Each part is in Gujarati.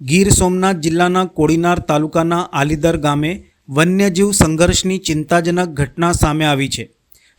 ગીર સોમનાથ જિલ્લાના કોડીનાર તાલુકાના આલીદર ગામે વન્યજીવ સંઘર્ષની ચિંતાજનક ઘટના સામે આવી છે.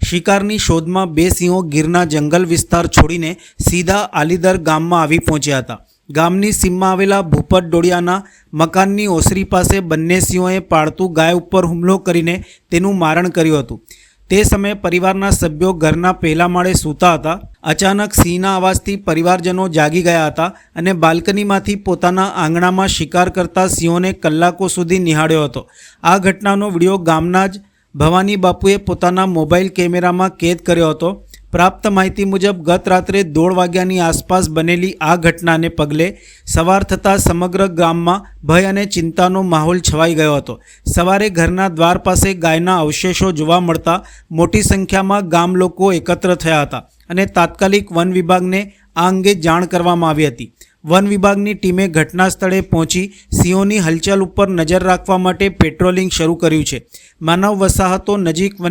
શિકારની શોધમાં બે સિંહો ગીરના જંગલ વિસ્તાર છોડીને સીધા આલીદર ગામમાં આવી પહોંચ્યા હતા. ગામની સીમમાં આવેલા ભૂપત ડોડિયાના મકાનની ઓસરી પાસે બંને સિંહોએ પાળતું ગાય ઉપર હુમલો કરીને તેનું મારણ કર્યું હતું. તે સમયે પરિવારના સભ્યો ઘરના પહેલા માળે સૂતા હતા. અચાનક સિંહના અવાજથી પરિવારજનો જાગી ગયા હતા અને બાલ્કનીમાંથી પોતાના આંગણામાં શિકાર કરતા સિંહોને કલાકો સુધી નિહાળ્યો હતો. આ ઘટનાનો વીડિયો ગામના જ ભવાની બાપુએ પોતાના મોબાઈલ કેમેરામાં કેદ કર્યો હતો. પ્રાપ્ત માહિતી મુજબ ગત રાત્રે દોઢ વાગ્યાની આસપાસ બનેલી આ ઘટનાને પગલે સવાર થતાં સમગ્ર ગામમાં ભય અને ચિંતાનો માહોલ છવાઈ ગયો હતો. સવારે ઘરના દ્વાર પાસે ગાયના અવશેષો જોવા મળતા મોટી સંખ્યામાં ગામ લોકો એકત્ર થયા હતા અને તાત્કાલિક વન વિભાગને આ અંગે જાણ કરવામાં આવી હતી. વન વિભાગની ટીમે ઘટના સ્થળે પહોંચી સિંહોની હલચલ ઉપર નજર રાખવા માટે પેટ્રોલિંગ શરૂ કર્યું છે. માનવ વસાહતો નજીક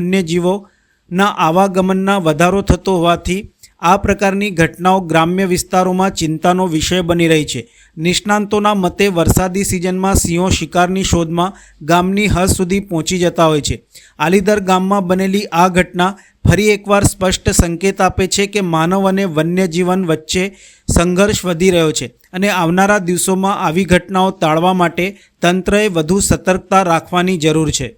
વન્યજીવોના આવાગમનના વધારો થતો હોવાથી આ પ્રકારની ઘટનાઓ ગ્રામ્ય વિસ્તારોમાં ચિંતાનો વિષય બની રહી છે. નિષ્ણાંતોના મતે વરસાદી સિઝનમાં સિંહો શિકારની શોધમાં ગામની હદ સુધી પહોંચી જતા હોય છે. આલીદર ગામમાં બનેલી આ ઘટના ફરી એકવાર સ્પષ્ટ સંકેત આપે છે કે માનવ અને વન્યજીવન વચ્ચે સંઘર્ષ વધી રહ્યો છે અને આવનારા દિવસોમાં આવી ઘટનાઓ ટાળવા માટે તંત્રએ વધુ સતર્કતા રાખવાની જરૂર છે.